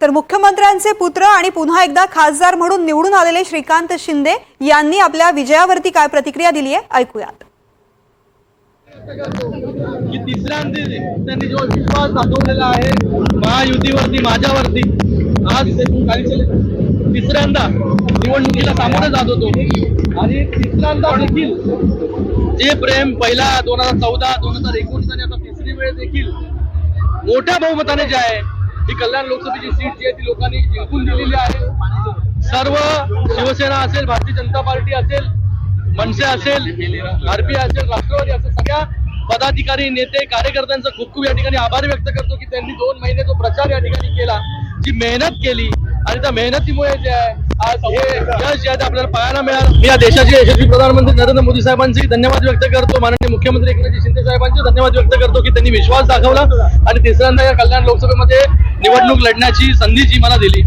तर मुख्यमंत्र्यांचे पुत्र आणि पुन्हा एकदा खासदार म्हणून निवडून आलेले श्रीकांत शिंदे यांनी आपल्या विजयावरती काय प्रतिक्रिया दिली आहे? ऐकूयात. की तिसऱ्यांदा त्यांनी जो विश्वास दाखवलेला आहे महायुतीवरती माझ्यावरती आज तिसऱ्यांदा निवडणुकीला सामोरे जात होतो. आणि तिसऱ्यांदा देखील जे प्रेम पहिला दोन हजार चौदा दोन हजार एकोणीस आणि आता तिसरी वेळ देखील मोठ्या बहुमताने जे आहे ही कल्याण लोकसभेची सीट जी आहे ती लोकांनी जिंकून दिलेली आहे. सर्व शिवसेना असेल भारतीय जनता पार्टी असेल मनसे असेल आरपीआय असेल राष्ट्रवादी असेल सगळ्या पदाधिकारी नेते कार्यकर्त्यांचा खूप खूप या ठिकाणी आभार व्यक्त करतो की त्यांनी दोन महिने जो प्रचार या ठिकाणी केला जी मेहनत केली आणि त्या मेहनतीमुळे जे आहे आज हे यश जे आहे आपल्याला पाहायला मिळालं. मी या देशाचे यशस्वी प्रधानमंत्री नरेंद्र मोदी साहेबांचे धन्यवाद व्यक्त करतो. माननीय मुख्यमंत्री एकनाथजी शिंदे साहेबांचे धन्यवाद व्यक्त करतो की त्यांनी विश्वास दाखवला. आणि तिसऱ्यांदा या कल्याण लोकसभेमध्ये निवडणूक लढण्याची संधी जी मला दिली.